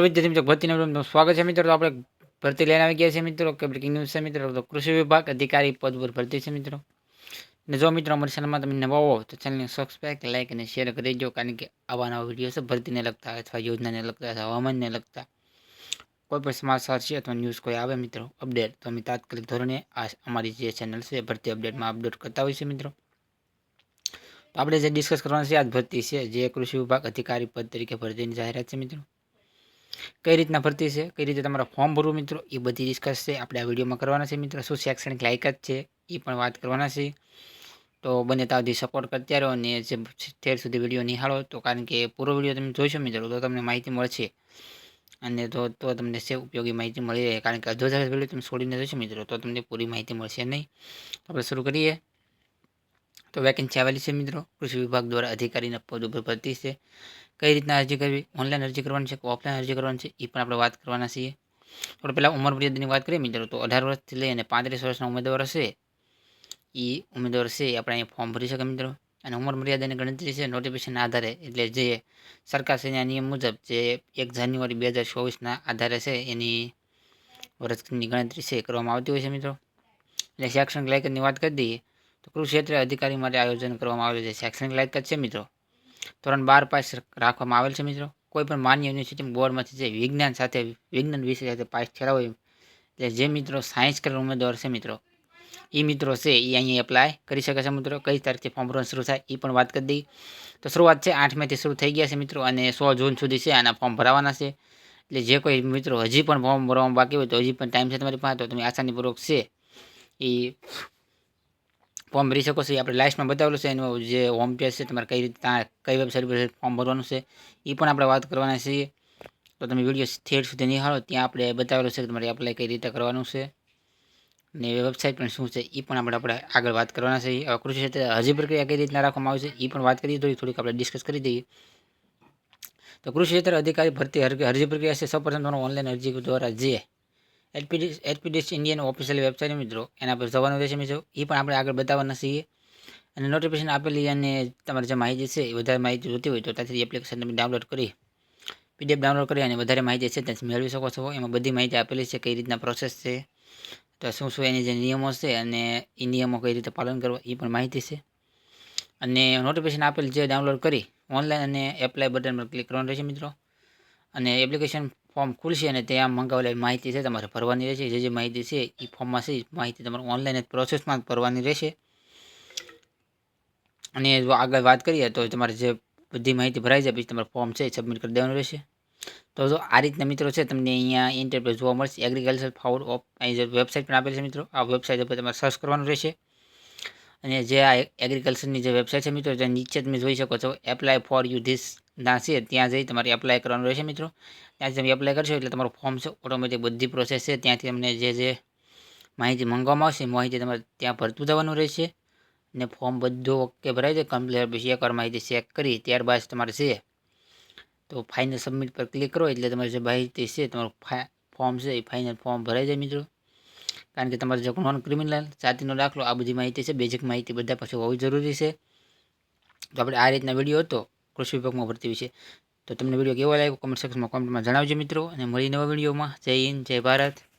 ચાલો વિદ્યાર્થી મિત્રો ભરતીના વિડીયોમાં તમારું સ્વાગત છે મિત્રો તો આપણે ભરતી લઈને આવી ગયા છે મિત્રો કે બ્રેકિંગ ન્યૂઝ છે મિત્રો તો કૃષિ વિભાગ અધિકારી પદ પર ભરતી છે મિત્રો અને જો મિત્રો અમારી ચેનલમાં તમે નવા હો તો ચેનલને સબસ્ક્રાઈબ લાઈક અને શેર કરી દેજો કારણ કે આવા નવા વીડિયો છે ભરતીને લગતા અથવા યોજનાને લગતા અથવા હવામાનને લગતા કોઈ પણ સમાચાર છે અથવા ન્યૂઝ કોઈ આવે મિત્રો અપડેટ તો અમે તાત્કાલિક ધોરણે આ અમારી જે ચેનલ છે ભરતી અપડેટમાં અપડેટ કરતા હોય છે મિત્રો તો આપણે જે ડિસ્કસ કરવાનું છે આજ ભરતી છે જે કૃષિ વિભાગ અધિકારી પદ તરીકે ભરતીની જાહેરાત છે મિત્રો કઈ રીતના ભરતી છે, કઈ રીતે તમારા ફોર્મ ભરવું મિત્રો, એ બધી ડિસ્કસ છે. આપણે આ વિડીયોમાં કરવાના છે મિત્રો. શું શૈક્ષણિક લાયકાત છે, એ પણ વાત કરવાના છે. તો બંને તાવથી સપોર્ટ કરતા રહો અને જે ઠેર સુધી વીડિયો નિહાળો, તો કારણ કે પૂરો વીડિયો તમે જોઈશો મિત્રો, તો તમને માહિતી મળશે. અને તો તો તમને સેવ ઉપયોગી માહિતી મળી રહે. કારણ કે અધો વીડિયો તમે છોડીને જોશો મિત્રો, તો તમને પૂરી માહિતી મળશે નહીં. આપણે શરૂ કરીએ. તો વેકેન્સી આવેલી છે મિત્રો. કૃષિ વિભાગ દ્વારા અધિકારીના પદ ઉપર ભરતી છે. કઈ રીતના અરજી કરવી? ઓનલાઈન અરજી કરવાની છે કે ઓફલાઈન અરજી કરવાની છે? એ પણ આપણે વાત કરવાના છીએ. આપણે પહેલાં ઉંમર મર્યાદાની વાત કરીએ મિત્રો, તો અઢાર વર્ષથી લઈ અને પાંત્રીસ વર્ષના ઉમેદવાર હશે. એ ઉમેદવાર છે આપણે અહીંયા ફોર્મ ભરી શકે મિત્રો. અને ઉંમર મર્યાદાની ગણતરી છે નોટિફિકેશનના આધારે. એટલે જે સરકારશ્રીના નિયમ મુજબ જે એક જાન્યુઆરી બે હજાર ચોવીસના આધારે છે, એની વર્ષની ગણતરી છે કરવામાં આવતી હોય છે મિત્રો. એટલે શૈક્ષણિક લાયકાતની વાત કરી દઈએ. તો કૃષિ ક્ષેત્રે અધિકારી માટે આયોજન કરવામાં આવેલું છે. શૈક્ષણિક લાયકાત છે મિત્રો? ધોરણ બાર પાસ રાખવામાં આવેલ છે મિત્રો? કોઈ પણ માન્ય યુનિવર્સિટી બોર્ડમાંથી જે વિજ્ઞાન સાથે, વિજ્ઞાન વિષય સાથે પાસ થયેલા એટલે જે મિત્રો સાયન્સ કરેલ ઉમેદવાર છે મિત્રો એ મિત્રો છે એ અહીંયા એપ્લાય કરી શકે છે મિત્રો. કઈ તારીખથી ફોર્મ ભરવાનું શરૂ થાય એ પણ વાત કરી દઈ તો શરૂઆત છે આઠ મેથી શરૂ થઈ ગયા છે મિત્રો અને સો જૂન સુધી છે આના ફોર્મ ભરાવાના છે. એટલે જે કોઈ મિત્રો હજી પણ ફોર્મ ભરવામાં બાકી હોય તો હજી પણ ટાઈમ છે તમારી પાસે, તો તમે આસાનીપૂર્વક છે એ ફોર્મ ભરી શકો છો. એ આપણે લાસ્ટમાં બતાવેલું છે. એનું જે હોમ પેજ છે, તમારે કઈ રીતે કઈ વેબસાઇટ પર ફોર્મ ભરવાનું છે એ પણ આપણે વાત કરવાના છીએ. તો તમે વીડિયો થેડ સુધી નિહાળો. ત્યાં આપણે બતાવેલું છે કે તમારે એપ્લાય કઈ રીતે કરવાનું છે ને વેબસાઇટ પણ શું છે એ પણ આપણે આપણે આગળ વાત કરવાના છે હવે કૃષિ ક્ષેત્રે હજી પ્રક્રિયા કઈ રીતના રાખવામાં આવે છે એ પણ વાત કરી થોડી થોડીક આપણે ડિસ્કસ કરી દઈએ. તો કૃષિ ક્ષેત્ર અધિકારી ભરતી હરજી પ્રક્રિયા છે. સૌપ્રથમ તમારો ઓનલાઈન અરજી દ્વારા જે HPD HPDC Indian official website મિત્રો. એના પર જવાનું રહેશે મિત્રો. એ પણ આપણે આગળ બતાવવાના છીએ. અને નોટિફિકેશન આપેલી અને તમારે જે માહિતી છે એ વધારે માહિતી જોતી હોય તો ત્યાંથી એપ્લિકેશન તમે ડાઉનલોડ કરી પીડીએફ ડાઉનલોડ કરી અને વધારે માહિતી છે ત્યાંથી મેળવી શકો છો. એમાં બધી માહિતી આપેલી છે કઈ રીતના પ્રોસેસ છે, તો શું શું એની જે નિયમો છે અને એ નિયમો કઈ રીતે પાલન કરવા એ પણ માહિતી છે. અને નોટિફિકેશન આપેલ જે ડાઉનલોડ કરી ઓનલાઈન અને એપ્લાય બટન પર ક્લિક કરવાનું રહેશે મિત્રો. અને એપ્લિકેશન ફોર્મ ખુલશે અને ત્યાં મંગાવેલી માહિતી છે, તમારે ભરવાની રહેશે. જે જે માહિતી છે એ ફોર્મમાં છે માહિતી તમારે ઓનલાઈન પ્રોસેસમાં ભરવાની રહેશે. અને જો આગળ વાત કરીએ તો તમારે જે બધી માહિતી ભરાઈ જાય, પછી તમારે ફોર્મ છે, એ સબમિટ કરી દેવાનું રહેશે. તો જો આ રીતના મિત્રો છે, તમને અહીંયા ઇન્ટરપ્રેસ જોવા મળશે. એગ્રીકલ્ચર ફાઉડ ઓફ અહીં જે વેબસાઇટ પણ આપેલી છે મિત્રો. આ વેબસાઇટ ઉપર તમારે સર્ચ કરવાનું રહેશે. અને જે આ એગ્રીકલ્ચરની જે વેબસાઇટ છે મિત્રો ત્યાં નીચે તમે જોઈ શકો છો એપ્લાય ફોર યુ ધીસ નાસી ત્યાં જઈ તમારે એપ્લાય કરવાનું રહેશે મિત્રો. ત્યાંથી તમે એપ્લાય કરશો એટલે તમારું ફોર્મ છે ઓટોમેટિક બધી પ્રોસેસ છે. ત્યાંથી તમને જે જે માહિતી મંગાવવામાં આવશે માહિતી તમારે ત્યાં ભરતું જવાનું રહેશે. ને ફોર્મ બધું ઓકે ભરાઈ જાય કમ્પ્લીટ પછી એકવાર માહિતી ચેક કરી, ત્યારબાદ તમારે છે, તો ફાઇનલ સબમિટ પર ક્લિક કરો, એટલે તમારી જે માહિતી છે, તમારું ફોર્મ છે, એ ફાઇનલ ફોર્મ ભરાઈ જાય મિત્રો. કારણ કે તમારે જે નોન ક્રિમિનલ જાતિનો દાખલો, આ બધી માહિતી છે બેઝિક માહિતી બધા પાસે હોવી જરૂરી છે. તો આપણે આ રીતના વીડિયો હતો, કૃષિ વિભાગમાં ભરતી વિશે. તો તમને વીડિયો કેવો લાગ્યો? કોમેન્ટ સેક્શનમાં કોમેન્ટમાં જણાવજો મિત્રો, અને મળી નવા વિડીયોમાં જય હિન્દ, જય ભારત.